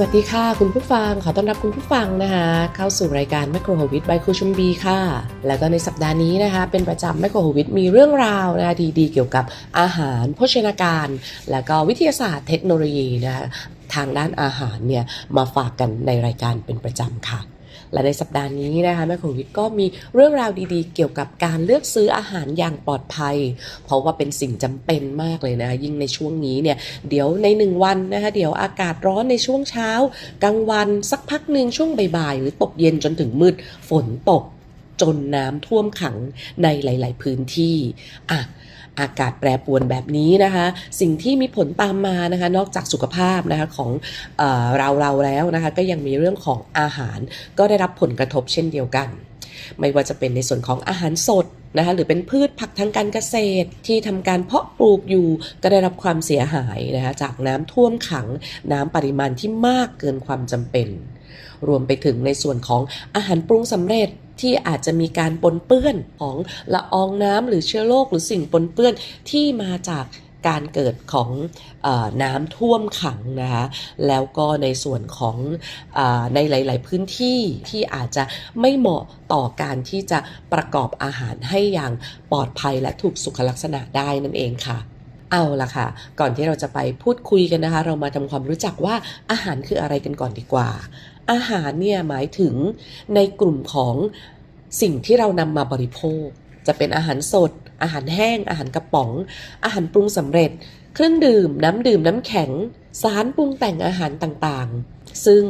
วัสดีค่ะ คุณผู้ฟังขอต้อนรับคุณผู้ฟังนะคะ เข้าสู่รายการไมโครโฮวิทบายครูชุมบีค่ะ แล้วก็ในสัปดาห์นี้นะคะ เป็นประจำไมโครโฮวิทมีเรื่องราวนะคะดีๆเกี่ยวกับอาหาร โภชนาการ แล้วก็วิทยาศาสตร์เทคโนโลยีนะคะทางด้านอาหารเนี่ยมาฝากกันในรายการเป็นประจำค่ะ และในสัปดาห์นี้นะคะแม่ของวิทย์ก็มีเรื่องราวดีๆ เกี่ยวกับการเลือกซื้ออาหารอย่างปลอดภัย เพราะว่าเป็นสิ่งจำเป็นมากเลยนะคะยิ่งในช่วงนี้เนี่ยเดี๋ยวในหนึ่งวันนะคะเดี๋ยวอากาศร้อนในช่วงเช้ากลางวันสักพักหนึ่งช่วงบ่ายๆหรือตกเย็นจนถึงมืดฝนตกจนน้ำท่วมขังในหลาย ๆ พื้นที่อะ อากาศแปรปรวนแบบนี้นะคะ สิ่งที่มีผลตามมานะคะ นอกจากสุขภาพนะคะของเออเราเราแล้วนะคะ ก็ยังมีเรื่องของอาหาร ก็ได้รับผลกระทบเช่นเดียวกัน ไม่ว่าจะเป็นในส่วนของอาหารสดนะคะหรือเป็นพืชผักทางการเกษตรที่ทำการเพาะปลูกอยู่ก็ได้รับความเสียหายนะคะจากน้ำท่วมขังน้ำปริมาณที่มากเกินความจำเป็น รวมไปถึงในส่วนของอาหารปรุงสำเร็จ ที่อาจจะมีการปนเปื้อนของละอองน้ำหรือเชื้อโรคหรือสิ่งปนเปื้อนที่มาจากการเกิดของอน้ำท่วมขังนะคะแล้วก็ในส่วนของอในหลาย ๆ พื้นที่ที่อาจจะไม่เหมาะต่อการที่จะประกอบอาหารให้อย่างปลอดภัยและถูกสุขลักษณะได้นั่นเองค่ะเอาละค่ะ ก่อนที่เราจะไปพูดคุยกันนะคะ เรามาทำความรู้จักว่าอาหารคืออะไรกันก่อนดีกว่า อาหารเนี่ยหมายถึงในกลุ่มของสิ่งที่เรานำมาบริโภค จะเป็นอาหารสด อาหารแห้ง อาหารกระป๋อง อาหารปรุงสำเร็จ เครื่องดื่ม น้ำดื่ม น้ำแข็ง สารปรุงแต่งอาหารต่างๆ ซึ่ง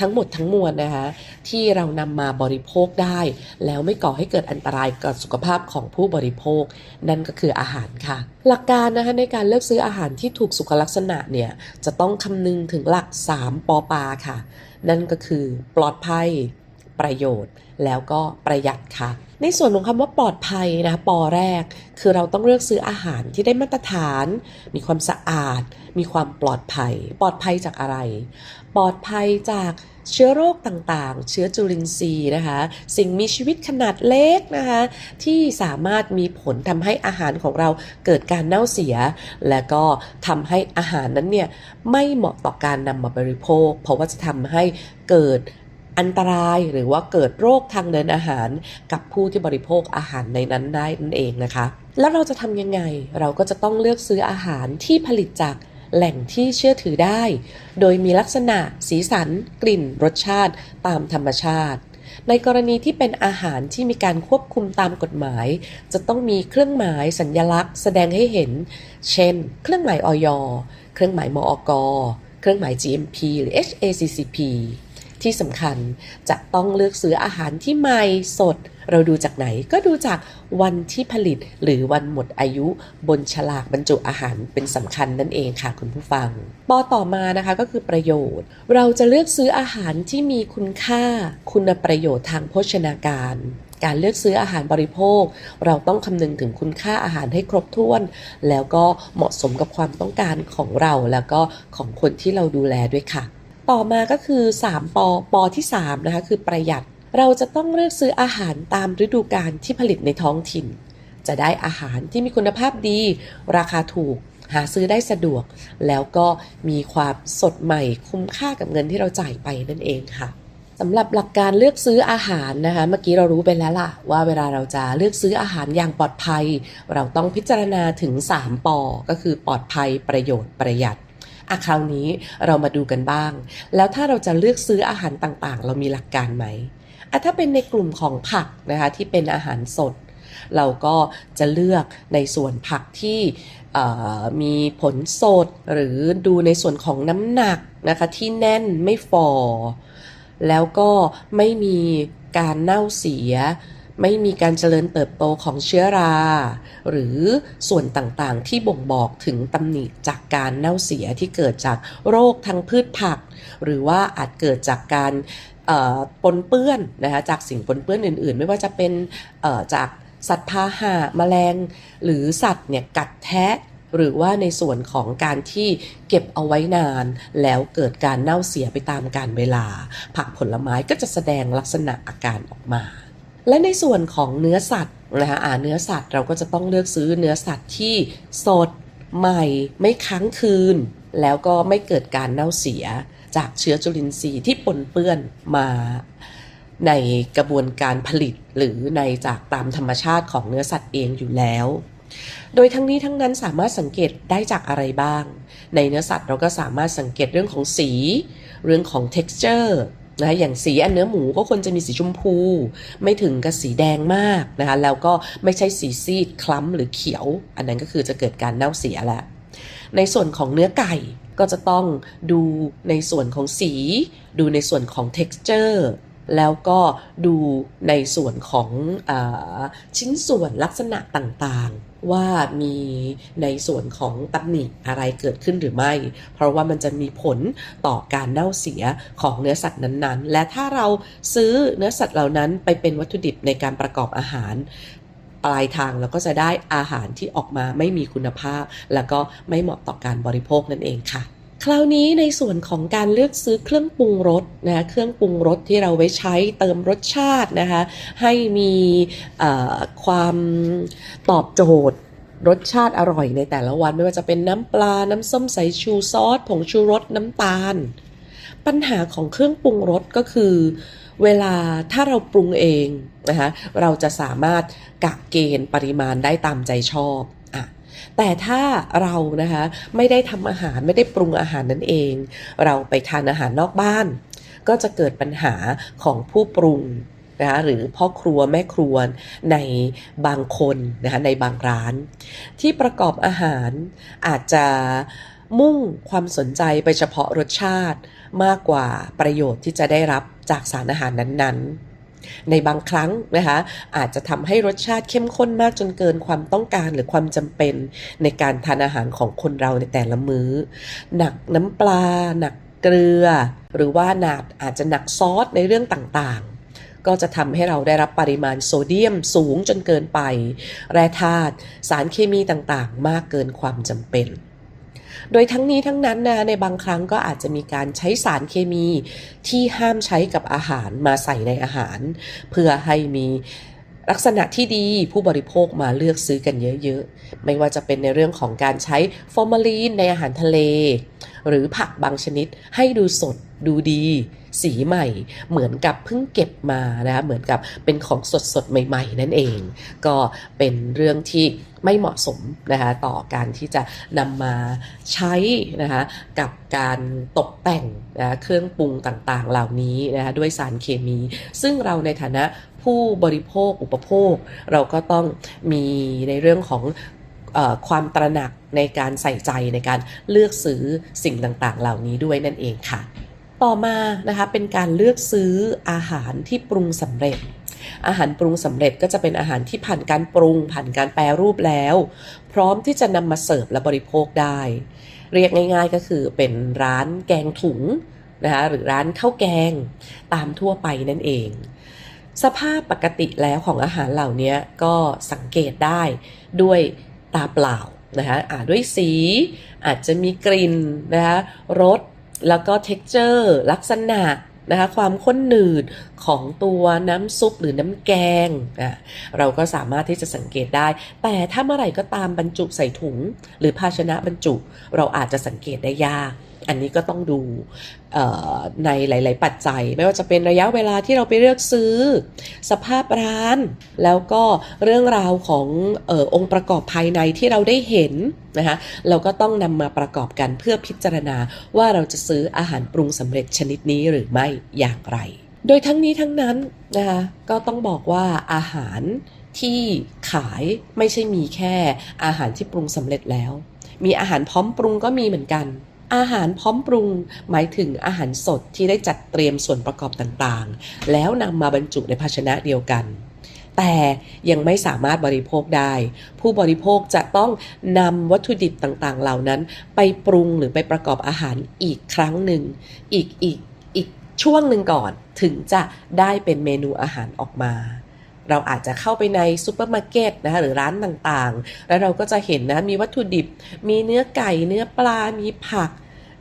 ทั้งหมดทั้งมวลนะคะที่เรานำมาบริโภคได้ แล้วไม่ก่อให้เกิดอันตรายกับสุขภาพของผู้บริโภค นั่นก็คืออาหารค่ะ หลักการนะคะในการเลือกซื้ออาหารที่ถูกสุขลักษณะเนี่ยจะต้องคำนึงถึงหลัก 3ปอปาค่ะ นั่นก็คือปลอดภัย ประโยชน์ แล้วก็ประหยัดค่ะ ในส่วนของคำว่าปลอดภัยนะปอแรก คือเราต้องเลือกซื้ออาหารที่ได้มาตรฐาน มีความสะอาด มีความปลอดภัย ปลอดภัยจากอะไร ปลอดภัยจากเชื้อโรคต่างๆ เชื้อจุลินทรีย์นะคะ สิ่งมีชีวิตขนาดเล็กนะคะ ที่สามารถมีผลทำให้อาหารของเราเกิดการเน่าเสีย และก็ทำให้อาหารนั้นเนี่ยไม่เหมาะต่อการนำมาบริโภค เพราะว่าจะทำให้เกิด อันตรายหรือว่าเกิดโรคทางเดินอาหารกับผู้ที่บริโภคอาหารในนั้นได้นั่นเองนะคะ แล้วเราจะทำยังไง เราก็จะต้องเลือกซื้ออาหารที่ผลิตจากแหล่งที่เชื่อถือได้ โดยมีลักษณะ สีสัน กลิ่น รสชาติ ตามธรรมชาติ ในกรณีที่เป็นอาหารที่มีการควบคุมตามกฎหมาย จะต้องมีเครื่องหมายสัญญลักษณ์ แสดงให้เห็น เช่น เครื่องหมายออยเครื่องหมายมอก เครื่องหมาย GMP หรือ HACCP ที่สำคัญจะต้องเลือกซื้ออาหารที่ใหม่สด เราดูจากไหนก็ดูจากวันที่ผลิตหรือวันหมดอายุบนฉลากบรรจุอาหารเป็นสำคัญนั่นเองค่ะคุณผู้ฟังปอต่อมานะคะก็คือประโยชน์ เราจะเลือกซื้ออาหารที่มีคุณค่า คุณประโยชน์ทางโภชนาการการเลือกซื้ออาหารบริโภค เราต้องคำนึงถึงคุณค่าอาหารให้ครบถ้วน แล้วก็เหมาะสมกับความต้องการของเราแล้วก็ของคนที่เราดูแลด้วยค่ะ ต่อมาก็คือ 3 ปอปอที่3นะคะคือประหยัด เราจะต้องเลือกซื้ออาหารตามฤดูกาลที่ผลิตในท้องถิ่น จะได้อาหารที่มีคุณภาพดี ราคาถูก หาซื้อได้สะดวก แล้วก็มีความสดใหม่คุ้มค่ากับเงินที่เราจ่ายไปนั่นเองค่ะสำหรับหลักการเลือกซื้ออาหารนะคะเมื่อกี้เรารู้ไปแล้วล่ะ ว่าเวลาเราจะเลือกซื้ออาหารอย่างปลอดภัย เราต้องพิจารณาถึ ง 3ปอก็คือปลอดภัยประโยชน์ประหยัด อะคราวนี้เรามาดูกันบ้าง แล้วถ้าเราจะเลือกซื้ออาหารต่างๆ เรามีหลักการไหมอะถ้าเป็นในกลุ่มของผักนะคะที่เป็นอาหารสด เราก็จะเลือกในส่วนผักที่มีผลสดหรือดูในส่วนของน้ำหนักนะคะที่แน่นไม่ฟอแล้วก็ไม่มีการเน่าเสีย ไม่มีการเจริญเติบโตของเชื้อรา หรือส่วนต่างๆ ที่บ่งบอกถึงตำหนิจากการเน่าเสียที่เกิดจากโรคทางพืชผัก หรือว่าอาจเกิดจากการปนเปื้อนนะคะจากสิ่งปนเปื้อนอื่น ๆ ไม่ว่าจะเป็นจากสัตว์พาหะแมลง หรือสัตว์เนี่ยกัดแทะหรือว่าในส่วนของการที่เก็บเอาไว้นาน แล้วเกิดการเน่าเสียไปตามกาลเวลา ผักผลไม้ก็จะแสดงลักษณะอาการออกมา และในส่วนของเนื้อสัตว์นะคะอ่าเนื้อสัตว์เราก็จะต้องเลือกซื้อเนื้อสัตว์ที่สดใหม่ ไม่ค้างคืน แล้วก็ไม่เกิดการเน่าเสียจากเชื้อจุลินทรีย์ที่ปนเปื้อนมาในกระบวนการผลิตหรือในจากตามธรรมชาติของเนื้อสัตว์เองอยู่แล้ว โดยทั้งนี้ทั้งนั้นสามารถสังเกตได้จากอะไรบ้าง ในเนื้อสัตว์เราก็สามารถสังเกตเรื่องของสี เรื่องของ texture นะอย่างสีอันเนื้อหมูก็ควรจะมีสีชมพู ไม่ถึงกับสีแดงมากนะคะแล้วก็ไม่ใช่สีซีดคล้ำหรือเขียว อันนั้นก็คือจะเกิดการเน่าเสียแล้ว ในส่วนของเนื้อไก่ก็จะต้องดูในส่วนของสี ดูในส่วนของ texture แล้วก็ดูในส่วนของอชิ้นส่วนลักษณะต่างๆ ว่ามีในส่วนของตำหนิอะไรเกิดขึ้นหรือไม่ เพราะว่ามันจะมีผลต่อการเน่าเสียของเนื้อสัตว์นั้นๆ และถ้าเราซื้อเนื้อสัตว์เหล่านั้นไปเป็นวัตถุดิบในการประกอบอาหารปลายทางเราก็จะได้อาหารที่ออกมาไม่มีคุณภาพ แล้วก็ไม่เหมาะต่อการบริโภคนั่นเองค่ะ คราวนี้ในส่วนของการเลือกซื้อเครื่องปรุงรสนะคะเครื่องปรุงรสที่เราไว้ใช้เติมรสชาตินะคะให้มีความตอบโจทย์รสชาติอร่อยในแต่ละวันไม่ว่าจะเป็นน้ำปลา น้ำส้มสายชูซอสผงชูรสน้ำตาล ปัญหาของเครื่องปรุงรสก็คือ เวลาถ้าเราปรุงเองนะคะเราจะสามารถกะเกณฑ์ปริมาณได้ตามใจชอบ แต่ถ้าเรานะคะไม่ได้ทำอาหารไม่ได้ปรุงอาหารนั่นเอง เราไปทานอาหารนอกบ้าน ก็จะเกิดปัญหาของผู้ปรุงนะคะหรือพ่อครัวแม่ครัวในบางคนนะคะในบางร้าน ที่ประกอบอาหารอาจจะมุ่งความสนใจไปเฉพาะรสชาติมากกว่าประโยชน์ที่จะได้รับจากสารอาหารนั้นๆ ในบางครั้งนะคะอาจจะทำให้รสชาติเข้มข้นมากจนเกินความต้องการหรือความจำเป็นในการทานอาหารของคนเราในแต่ละมือ้อ หนักน้ำปลา หนักเกลือ หรือว่าหนักอาจจะหนักซอสในเรื่องต่างๆก็จะทำให้เราได้รับปริมาณโซเดียมสูงจนเกินไป แร่ธาตุสารเคมีต่างๆ มากเกินความจำเป็น โดยทั้งนี้ทั้งนั้นนะในบางครั้งก็อาจจะมีการใช้สารเคมีที่ห้ามใช้กับอาหารมาใส่ในอาหาร เพื่อให้มีลักษณะที่ดีผู้บริโภคมาเลือกซื้อกันเยอะๆ ไม่ว่าจะเป็นในเรื่องของการใช้ฟอร์มาลีนในอาหารทะเล หรือผักบางชนิดให้ดูสดดูดี สีใหม่ เหมือนกับเพิ่งเก็บมานะคะเหมือนกับเป็นของสดสดใหม่ ๆ นั่นเอง ก็เป็นเรื่องที่ไม่เหมาะสมนะคะต่อการที่จะนำมาใช้นะคะกับการตกแต่งนะเครื่องปรุงต่างๆ เหล่านี้นะคะด้วยสารเคมี ซึ่งเราในฐานะผู้บริโภคอุปโภค เราก็ต้องมีในเรื่องของความตระหนักในการใส่ใจในการเลือกซื้อสิ่งต่างๆ เหล่านี้ด้วยนั่นเองค่ะ ต่อมานะคะเป็นการเลือกซื้ออาหารที่ปรุงสำเร็จ อาหารปรุงสำเร็จก็จะเป็นอาหารที่ผ่านการปรุง ผ่านการแปรรูปแล้ว พร้อมที่จะนำมาเสิร์ฟและบริโภคได้ เรียกง่าย ๆ ก็คือเป็นร้านแกงถุงนะคะหรือร้านข้าวแกงตามทั่วไปนั่นเอง สภาพปกติแล้วของอาหารเหล่านี้ก็สังเกตได้ด้วยตาเปล่านะคะอาจด้วยสี อาจจะมีกลิ่นนะคะรส แล้วก็ texture ลักษณะนะคะความข้นหนืดของตัวน้ำซุปหรือน้ำแกงอะเราก็สามารถที่จะสังเกตได้ แต่ถ้าเมื่อไหร่ก็ตามบรรจุใส่ถุง หรือภาชนะบรรจุ เราอาจจะสังเกตได้ยาก อันนี้ก็ต้องดูในหลาย ๆ ปัจจัย ไม่ว่าจะเป็นระยะเวลาที่เราไปเลือกซื้อ สภาพร้าน แล้วก็เรื่องราวของออองค์ประกอบภายในที่เราได้เห็นนะคะเราก็ต้องนำมาประกอบกันเพื่อพิจารณาว่าเราจะซื้ออาหารปรุงสำเร็จชนิดนี้หรือไม่อย่างไร โดยทั้งนี้ทั้งนั้นนะคะก็ต้องบอกว่าอาหารที่ขายไม่ใช่มีแค่อาหารที่ปรุงสำเร็จแล้ว มีอาหารพร้อมปรุงก็มีเหมือนกัน อาหารพร้อมปรุงหมายถึงอาหารสดที่ได้จัดเตรียมส่วนประกอบต่างๆ แล้วนำมาบรรจุในภาชนะเดียวกัน แต่ยังไม่สามารถบริโภคได้ ผู้บริโภคจะต้องนำวัตถุดิบต่างๆ เหล่านั้น ไปปรุงหรือไปประกอบอาหารอีกครั้งหนึ่งอีกอีกอีกช่วงหนึ่งก่อนถึงจะได้เป็นเมนูอาหารออกมาเราอาจจะเข้าไปในซูเปอร์มาร์เก็ตนะคะหรือร้านต่างๆ แล้วเราก็จะเห็นนะมีวัตถุดิบ มีเนื้อไก่ เนื้อปลา มีผัก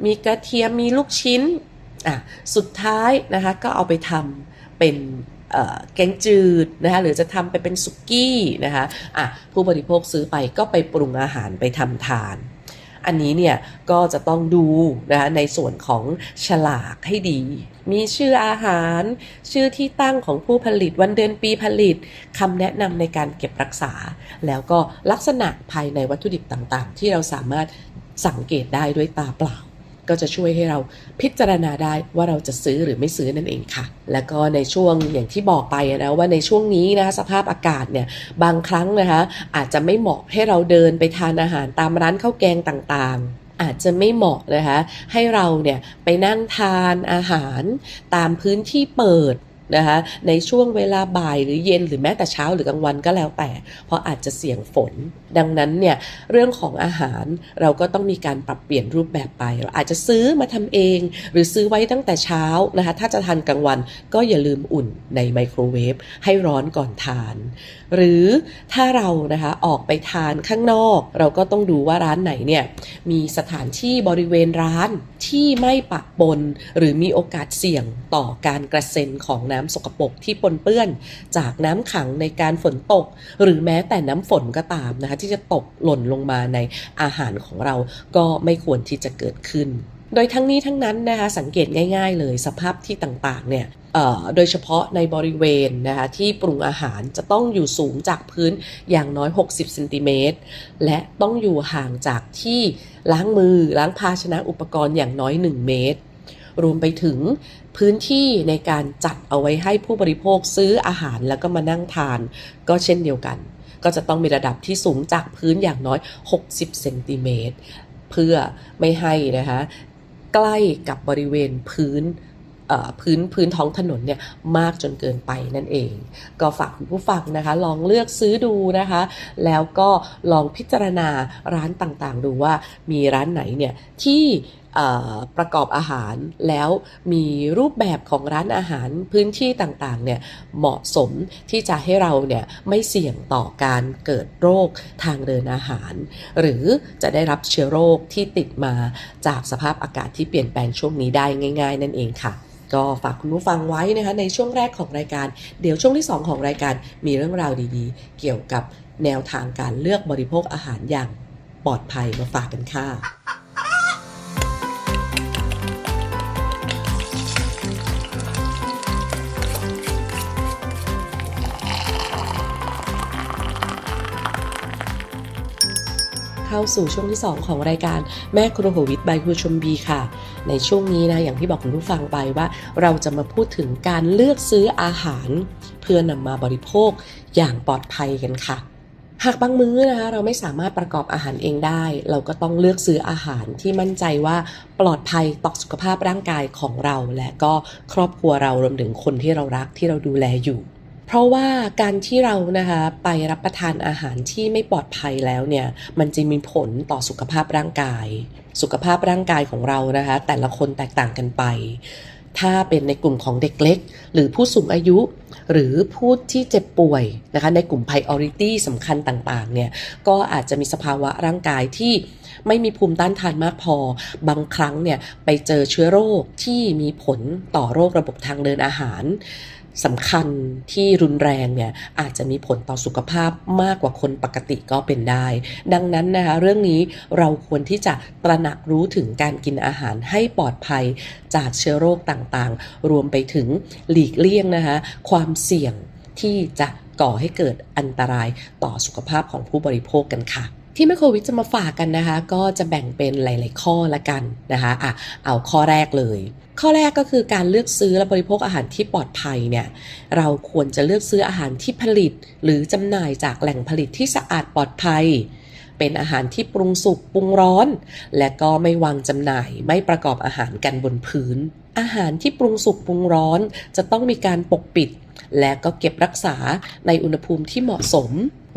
มีกระเทียมมีลูกชิ้นอะสุดท้ายนะคะก็เอาไปทำเป็นแกงจืดนะคะหรือจะทำไปเป็นสุกี้นะคะอะผู้บริโภคซื้อไปก็ไปปรุงอาหารไปทำทาน อันนี้เนี่ยก็จะต้องดูนะคะในส่วนของฉลากให้ดี มีชื่ออาหาร ชื่อที่ตั้งของผู้ผลิตวันเดือนปีผลิตคำแนะนำในการเก็บรักษา แล้วก็ลักษณะภายในวัตถุดิบต่างๆ ที่เราสามารถสังเกตได้ด้วยตาเปล่า ก็จะช่วยให้เราพิจารณาได้ว่าเราจะซื้อหรือไม่ซื้อนั่นเองค่ะ แล้วก็ในช่วงอย่างที่บอกไปนะว่าในช่วงนี้นะคะสภาพอากาศเนี่ยบางครั้งนะคะอาจจะไม่เหมาะให้เราเดินไปทานอาหารตามร้านข้าวแกงต่างๆอาจจะไม่เหมาะนะคะให้เราเนี่ยไปนั่งทานอาหารตามพื้นที่เปิด นะคะในช่วงเวลาบ่ายหรือเย็นหรือแม้แต่เช้าหรือกลางวันก็แล้วแต่ เพราะอาจจะเสี่ยงฝน ดังนั้นเนี่ยเรื่องของอาหารเราก็ต้องมีการปรับเปลี่ยนรูปแบบไป เราอาจจะซื้อมาทำเอง หรือซื้อไว้ตั้งแต่เช้านะคะถ้าจะทานกลางวันก็อย่าลืมอุ่นในไมโครเวฟให้ร้อนก่อนทาน หรือถ้าเรานะคะออกไปทานข้างนอก เราก็ต้องดูว่าร้านไหนเนี่ยมีสถานที่บริเวณร้านที่ไม่ปะปน หรือมีโอกาสเสี่ยงต่อการกระเซ็นของน้ำำสกปรกที่ปนเปื้อน จากน้ำขังในการฝนตก หรือแม้แต่น้ำฝนก็ตามนะคะที่จะตกหล่นลงมาในอาหารของเราก็ไม่ควรที่จะเกิดขึ้น โดยทั้งนี้ทั้งนั้นนะคะสังเกตง่าย ๆ เลยสภาพที่ต่างๆเนี่ยโดยเฉพาะในบริเวณนะคะที่ปรุงอาหารจะต้องอยู่สูงจากพื้นอย่างน้อย 60เซนติเมตรและต้องอยู่ห่างจากที่ล้างมือล้างภาชนะอุปกรณ์อย่างน้อย 1 เมตร รวมไปถึงพื้นที่ในการจัดเอาไว้ให้ผู้บริโภคซื้ออาหารแล้วก็มานั่งทาน ก็เช่นเดียวกัน ก็จะต้องมีระดับที่สูงจากพื้นอย่างน้อย 60 เซนติเมตร เพื่อไม่ให้นะคะใกล้กับบริเวณพื้นพื้นพื้นท้องถนนเนี่ยมากจนเกินไปนั่นเอง ก็ฝากคุณผู้ฟังนะคะ ลองเลือกซื้อดูนะคะ แล้วก็ลองพิจารณาร้านต่างๆ ดูว่ามีร้านไหนเนี่ยที่ ประกอบอาหารแล้วมีรูปแบบของร้านอาหารพื้นที่ต่างๆเนี่ยเหมาะสมที่จะให้เราเนี่ยไม่เสี่ยงต่อการเกิดโรคทางเดินอาหาร หรือจะได้รับเชื้อโรคที่ติดมาจากสภาพอากาศที่เปลี่ยนแปลงช่วงนี้ได้ง่าย ๆ นั่นเองค่ะก็ฝากคุณผู้ฟังไว้นะคะในช่วงแรกของรายการ เดี๋ยวช่วงที่ 2 ของรายการมีเรื่องราวดีๆ เกี่ยวกับแนวทางการเลือกบริโภคอาหารอย่างปลอดภัยมาฝากกันค่ะ เข้าสู่ช่วงที่ 2 ของรายการแม่ครัวหัววิทย์บายครูชมบีค่ะ ในช่วงนี้นะอย่างที่บอกคุณผู้ฟังไปว่า เราจะมาพูดถึงการเลือกซื้ออาหาร เพื่อนำมาบริโภคอย่างปลอดภัยกันค่ะหากบางมื้อนะคะเราไม่สามารถประกอบอาหารเองได้ เราก็ต้องเลือกซื้ออาหารที่มั่นใจว่าปลอดภัยต่อสุขภาพร่างกายของเรา และก็ครอบครัวเรารวมถึงคนที่เรารักที่เราดูแลอยู่ เพราะว่าการที่เรานะคะไปรับประทานอาหารที่ไม่ปลอดภัยแล้วเนี่ยมันจะมีผลต่อสุขภาพร่างกาย สุขภาพร่างกายของเรานะคะ แต่ละคนแตกต่างกันไป ถ้าเป็นในกลุ่มของเด็กเล็ก หรือผู้สูงอายุ หรือผู้ที่เจ็บป่วยนะคะในกลุ่ม priority สำคัญต่างๆเนี่ยก็อาจจะมีสภาวะร่างกายที่ไม่มีภูมิต้านทานมากพอ บางครั้งเนี่ยไปเจอเชื้อโรคที่มีผลต่อโรคระบบทางเดินอาหาร สำคัญที่รุนแรงเนี่ยอาจจะมีผลต่อสุขภาพมากกว่าคนปกติก็เป็นได้ ดังนั้นนะคะเรื่องนี้เราควรที่จะตระหนักรู้ถึงการกินอาหารให้ปลอดภัยจากเชื้อโรคต่างๆ รวมไปถึงหลีกเลี่ยงนะคะความเสี่ยงที่จะก่อให้เกิดอันตรายต่อสุขภาพของผู้บริโภคกันค่ะที่แมคโครวิทจะมาฝากกันนะคะ ก็จะแบ่งเป็นหลาย ๆ ข้อละกันนะคะอะเอาข้อแรกเลย ข้อแรกก็คือการเลือกซื้อและบริโภคอาหารที่ปลอดภัยเนี่ยเราควรจะเลือกซื้ออาหารที่ผลิต หรือจำหน่ายจากแหล่งผลิตที่สะอาดปลอดภัย เป็นอาหารที่ปรุงสุกปรุงร้อน และก็ไม่วางจำหน่ายไม่ประกอบอาหารกันบนพื้น อาหารที่ปรุงสุกปรุงร้อน จะต้องมีการปกปิด และก็เก็บรักษาในอุณหภูมิที่เหมาะสม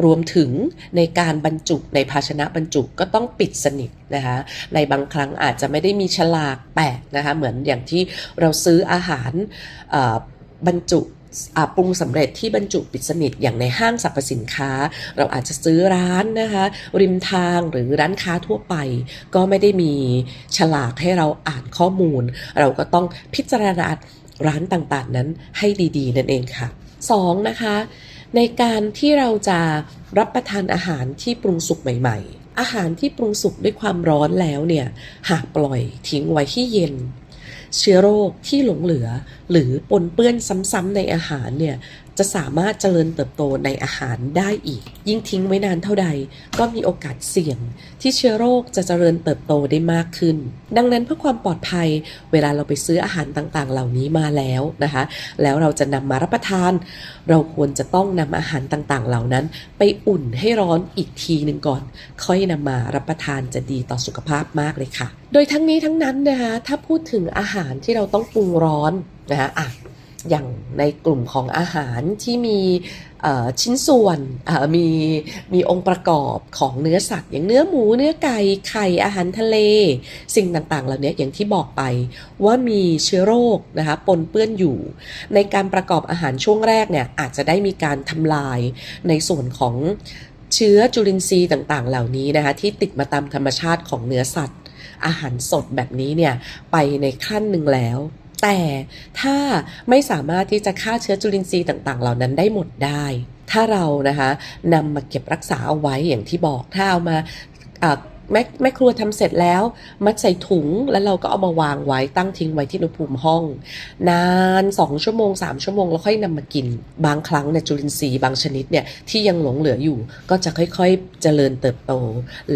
รวมถึงในการบรรจุในภาชนะบรรจุก็ต้องปิดสนิทนะคะในบางครั้งอาจจะไม่ได้มีฉลากแปะนะคะเหมือนอย่างที่เราซื้ออาหารบรรจุปรุงสำเร็จที่บรรจุปิดสนิทอย่างในห้างสรรพสินค้า เราอาจจะซื้อร้านนะคะริมทางหรือร้านค้าทั่วไป ก็ไม่ได้มีฉลากให้เราอ่านข้อมูล เราก็ต้องพิจารณา ร้านต่างๆนั้นให้ดีๆ นั่นเองค่ะสองนะคะ ในการที่เราจะรับประทานอาหารที่ปรุงสุกใหม่ ๆ อาหารที่ปรุงสุกด้วยความร้อนแล้วเนี่ยหากปล่อยทิ้งไว้ที่เย็นเชื้อโรคที่หลงเหลือ หรือปนเปื้อนซ้ำๆในอาหารเนี่ย จะสามารถเจริญเติบโตในอาหารได้อีก ยิ่งทิ้งไว้นานเท่าใด ก็มีโอกาสเสี่ยง ที่เชื้อโรคจะเจริญเติบโตได้มากขึ้น ดังนั้นเพื่อความปลอดภัย เวลาเราไปซื้ออาหารต่างๆ เหล่านี้มาแล้วนะคะ แล้วเราจะนำมารับประทาน เราควรจะต้องนำอาหารต่างๆ เหล่านั้น ไปอุ่นให้ร้อนอีกทีหนึ่งก่อน ค่อยนำมารับประทานจะดีต่อสุขภาพมากเลยค่ะ โดยทั้งนี้ทั้งนั้นนะคะถ้าพูดถึงอาหารที่เราต้องปรุงร้อนนะคะอะ อย่างในกลุ่มของอาหารที่มีชิ้นส่วนมีมีองค์ประกอบของเนื้อสัตว์ อย่างเนื้อหมูเนื้อไก่ไข่อาหารทะเล สิ่งต่างๆ เหล่านี้อย่างที่บอกไปว่ามีเชื้อโรคนะคะปนเปื้อนอยู่ ในการประกอบอาหารช่วงแรกเนี่ยอาจจะได้มีการทำลายในส่วนของเชื้อจุลินทรีย์ต่างๆ เหล่านี้นะคะที่ติดมาตามธรรมชาติของเนื้อสัตว์ อาหารสดแบบนี้เนี่ยไปในขั้นหนึ่งแล้ว แต่ถ้าไม่สามารถที่จะฆ่าเชื้อจุลินทรีย์ต่าง ๆ เหล่านั้นได้หมดได้ ถ้าเรานะคะนำมาเก็บรักษาเอาไว้อย่างที่บอกถ้าเอามาแม่แม่ครัวทำเสร็จแล้ว มัดใส่ถุงแล้วเราก็เอามาวางไว้ตั้งทิ้งไว้ที่อุณหภูมิห้อง นาน2ชั่วโมง3ชั่วโมงแล้วค่อยนำมากิน บางครั้งเนี่ยจุลินทรีย์บางชนิดเนี่ยที่ยังหลงเหลืออยู่ ก็จะค่อยๆเจริญเติบโต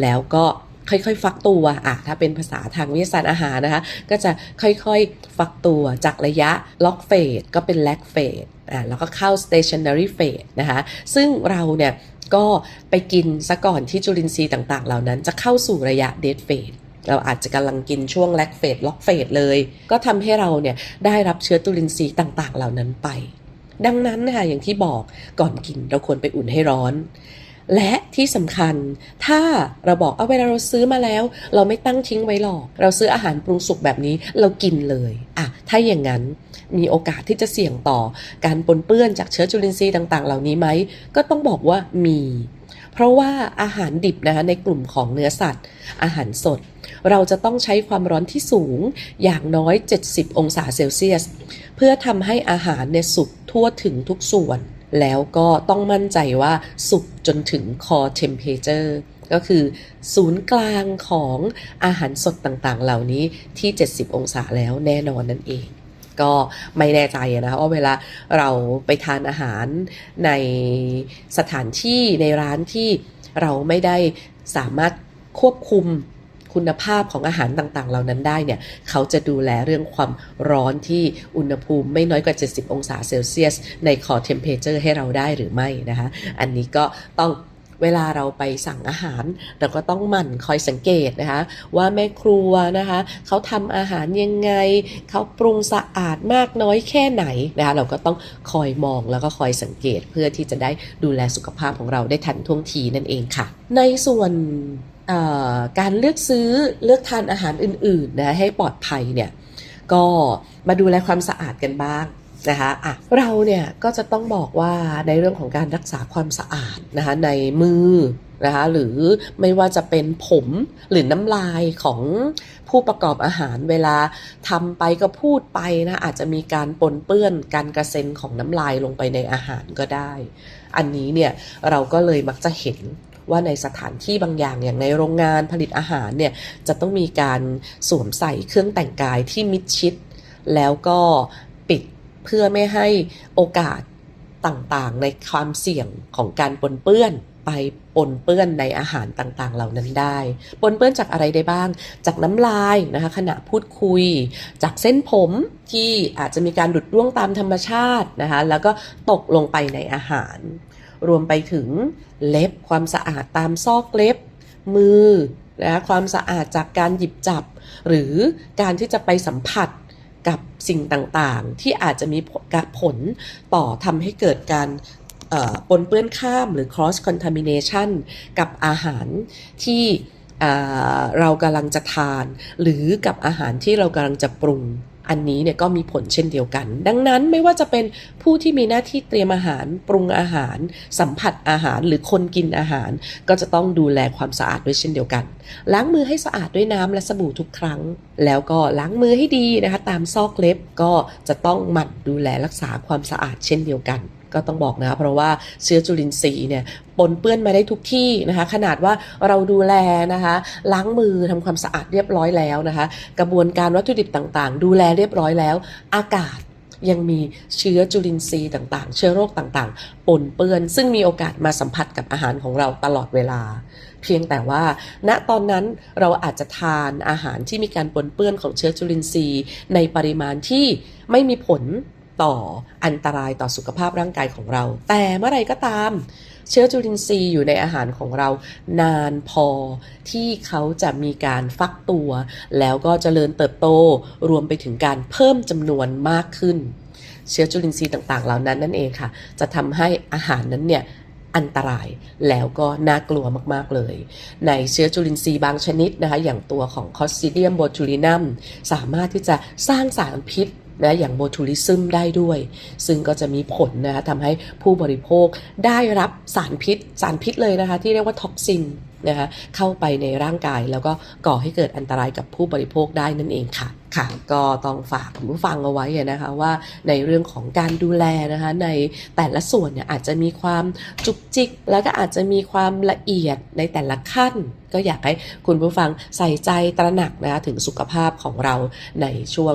แล้วก็ ค่อยๆ ฟักตัวอะถ้าเป็นภาษาทางวิทยาศาสตร์อาหารนะคะ ก็จะค่อยๆ ฟักตัวจากระยะล็อกเฟสก็เป็นแลกเฟสอะแล้วก็เข้า stationary phase นะคะ ซึ่งเราเนี่ยก็ไปกินซะก่อนที่จุลินทรีย์ต่างๆ เหล่านั้นจะเข้าสู่ระยะ dead phase เราอาจจะกำลังกินช่วงแลกเฟสล็อกเฟสเลย ก็ทำให้เราเนี่ยได้รับเชื้อจุลินทรีย์ต่างๆ เหล่านั้นไป ดังนั้นนะคะอย่างที่บอกก่อนกินเราควรไปอุ่นให้ร้อน และที่สำคัญ ถ้าเราบอกเอาเวลาเราซื้อมาแล้ว เราไม่ตั้งทิ้งไว้หรอก เราซื้ออาหารปรุงสุกแบบนี้เรากินเลยอะถ้าอย่างนั้นมีโอกาสที่จะเสี่ยงต่อการปนเปื้อนจากเชื้อจุลินทรีย์ต่าง ๆ เหล่านี้ไหม ก็ต้องบอกว่ามี เพราะว่าอาหารดิบนะคะในกลุ่มของเนื้อสัตว์ อาหารสด เราจะต้องใช้ความร้อนที่สูงอย่างน้อย 70 องศาเซลเซียส เพื่อทำให้อาหารเนี่ยสุกทั่วถึงทุกส่วน แล้วก็ต้องมั่นใจว่าสุกจนถึง core temperature ก็คือศูนย์กลางของอาหารสดต่างๆ เหล่านี้ที่ 70 องศาแล้วแน่นอนนั่นเอง ก็ไม่แน่ใจนะคะว่าเวลาเราไปทานอาหารในสถานที่ในร้านที่เราไม่ได้สามารถควบคุม คุณภาพของอาหารต่างๆ เหล่านั้นได้เนี่ยเขาจะดูแลเรื่องความร้อนที่อุณหภูมิไม่น้อยกว่า 70 องศาเซลเซียส ใน core temperature ให้เราได้หรือไม่นะคะ อันนี้ก็ต้องเวลาเราไปสั่งอาหาร เราก็ต้องหมั่นคอยสังเกตนะคะ ว่าแม่ครัวนะคะเขาทำอาหารยังไง เขาปรุงสะอาดมากน้อยแค่ไหนนะคะเราก็ต้องคอยมองแล้วก็คอยสังเกตเพื่อที่จะได้ดูแลสุขภาพของเราได้ทันท่วงทีนั่นเองค่ะ ในส่วน การเลือกซื้อเลือกทานอาหารอื่นๆนะให้ปลอดภัยเนี่ยก็มาดูแลความสะอาดกันบ้างนะคะอะเราเนี่ยก็จะต้องบอกว่าในเรื่องของการรักษาความสะอาดนะคะในมือนะคะหรือไม่ว่าจะเป็นผมหรือน้ำลายของผู้ประกอบอาหารเวลาทำไปก็พูดไปนะอาจจะมีการปนเปื้อนการกระเซ็นของน้ำลายลงไปในอาหารก็ได้ อันนี้เนี่ยเราก็เลยมักจะเห็น ว่าในสถานที่บางอย่างอย่างในโรงงานผลิตอาหารเนี่ยจะต้องมีการสวมใส่เครื่องแต่งกายที่มิดชิด แล้วก็ปิดเพื่อไม่ให้โอกาสต่างๆ ในความเสี่ยงของการปนเปื้อนไปปนเปื้อนในอาหารต่างๆ เหล่านั้นได้ ปนเปื้อนจากอะไรได้บ้าง จากน้ำลายนะคะขณะพูดคุย จากเส้นผมที่อาจจะมีการดุดร่วงตามธรรมชาตินะคะแล้วก็ตกลงไปในอาหาร รวมไปถึงเล็บความสะอาดตามซอกเล็บ มือนะความสะอาดจากการหยิบจับ หรือการที่จะไปสัมผัสกับสิ่งต่างๆ ที่อาจจะมีผลต่อทำให้เกิดการปนเปื้อนข้ามหรือ cross contamination กับอาหารที่เรากำลังจะทาน หรือกับอาหารที่เรากำลังจะปรุง อันนี้เนี่ยก็มีผลเช่นเดียวกัน ดังนั้นไม่ว่าจะเป็นผู้ที่มีหน้าที่เตรียมอาหารปรุงอาหาร สัมผัสอาหารหรือคนกินอาหาร ก็จะต้องดูแลความสะอาดด้วยเช่นเดียวกัน ล้างมือให้สะอาดด้วยน้ำและสบู่ทุกครั้ง แล้วก็ล้างมือให้ดีนะคะ ตามซอกเล็บก็จะต้องหมั่นดูแลรักษาความสะอาดเช่นเดียวกัน ก็ต้องบอกนะคะเพราะว่าเชื้อจุลินทรีย์เนี่ยปนเปื้อนมาได้ทุกที่นะคะ ขนาดว่าเราดูแลนะคะ ล้างมือทำความสะอาดเรียบร้อยแล้วนะคะ กระบวนการวัตถุดิบต่างๆ ดูแลเรียบร้อยแล้ว อากาศยังมีเชื้อจุลินทรีย์ต่างๆ เชื้อโรคต่างๆ ปนเปื้อน ซึ่งมีโอกาสมาสัมผัสกับอาหารของเราตลอดเวลา เพียงแต่ว่า ณตอนนั้นเราอาจจะทานอาหารที่มีการปนเปื้อนของเชื้อจุลินทรีย์ ในปริมาณที่ไม่มีผล ต่ออันตรายต่อสุขภาพร่างกายของเรา แต่เมื่อไรก็ตาม เชื้อจุลินทรีย์อยู่ในอาหารของเรา นานพอที่เขาจะมีการฟักตัว แล้วก็เจริญเติบโตรวมไปถึงการเพิ่มจำนวนมากขึ้น เชื้อจุลินทรีย์ต่างๆ เหล่านั้นนั่นเองค่ะ จะทำให้อาหารนั้นเนี่ยอันตรายแล้วก็น่ากลัวมาก ๆ เลย ในเชื้อจุลินทรีย์บางชนิดนะคะ อย่างตัวของคอสซิเดียมโบทูลินัมสามารถที่จะสร้างสารพิษ นะอย่างโบทูลิซึมได้ด้วย ซึ่งก็จะมีผลนะคะทำให้ผู้บริโภคได้รับสารพิษ สารพิษเลยนะคะ ที่เรียกว่าท็อกซินนะคะเข้าไปในร่างกายแล้วก็ก่อให้เกิดอันตรายกับผู้บริโภคได้นั่นเองค่ะค่ะก็ต้องฝากคุณผู้ฟังเอาไว้นะคะว่าในเรื่องของการดูแลนะคะในแต่ละส่วนเนี่ยอาจจะมีความจุกจิก แล้วก็อาจจะมีความละเอียดในแต่ละขั้น ก็อยากให้คุณผู้ฟังใส่ใจตระหนักนะคะถึงสุขภาพของเราในช่วง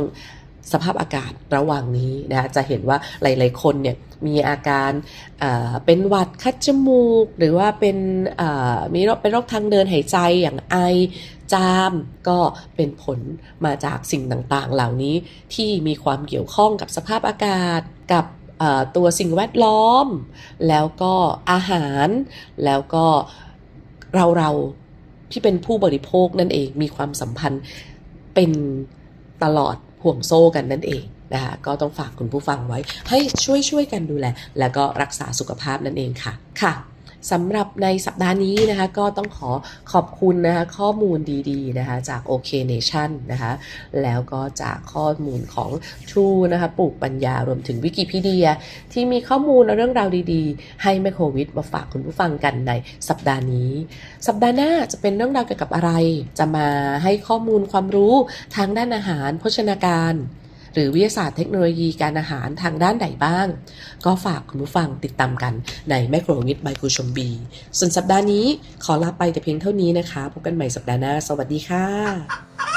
สภาพอากาศระหว่างนี้นะจะเห็นว่าหลาย ๆ คนเนี่ยมีอาการเอ่อเป็นหวัดคัดจมูก หรือว่าเป็นมีโรคเป็นโรคทางเดินหายใจอย่างไอจามก็เป็นผลมาจากสิ่งต่างๆ เหล่านี้ที่มีความเกี่ยวข้องกับสภาพอากาศกับตัวสิ่งแวดล้อม แล้วก็อาหาร แล้วก็เราเราที่เป็นผู้บริโภคนั่นเองมีความสัมพันธ์เป็นตลอด ห่วงโซ่กันนั่นเองนะคะก็ต้องฝากคุณผู้ฟังไว้ให้ช่วยช่วยกันดูแล แล้วก็รักษาสุขภาพนั่นเองค่ะค่ะ สำหรับในสัปดาห์นี้นะคะก็ต้องขอขอบคุณนะคะข้อมูลดีๆนะคะจาก OK Nation นะคะแล้วก็จากข้อมูลของ True นะคะปลูกปัญญารวมถึงวิกิพีเดีย ที่มีข้อมูลและเรื่องราวดีๆ ให้แมโครวิทมาฝากคุณผู้ฟังกันในสัปดาห์นี้ สัปดาห์หน้าจะเป็นเรื่องราวเกี่ยวกับอะไร จะมาให้ข้อมูลความรู้ทางด้านอาหารโภชนาการ หรือวิทยาศาสตร์เทคโนโลยีการอาหารทางด้านใดบ้าง ก็ฝากคุณผู้ฟังติดตามกันในแมโครวิทบายครูชมบี ส่วนสัปดาห์นี้ขอลาไปแต่เพียงเท่านี้นะคะ พบกันใหม่สัปดาห์หน้า สวัสดีค่ะ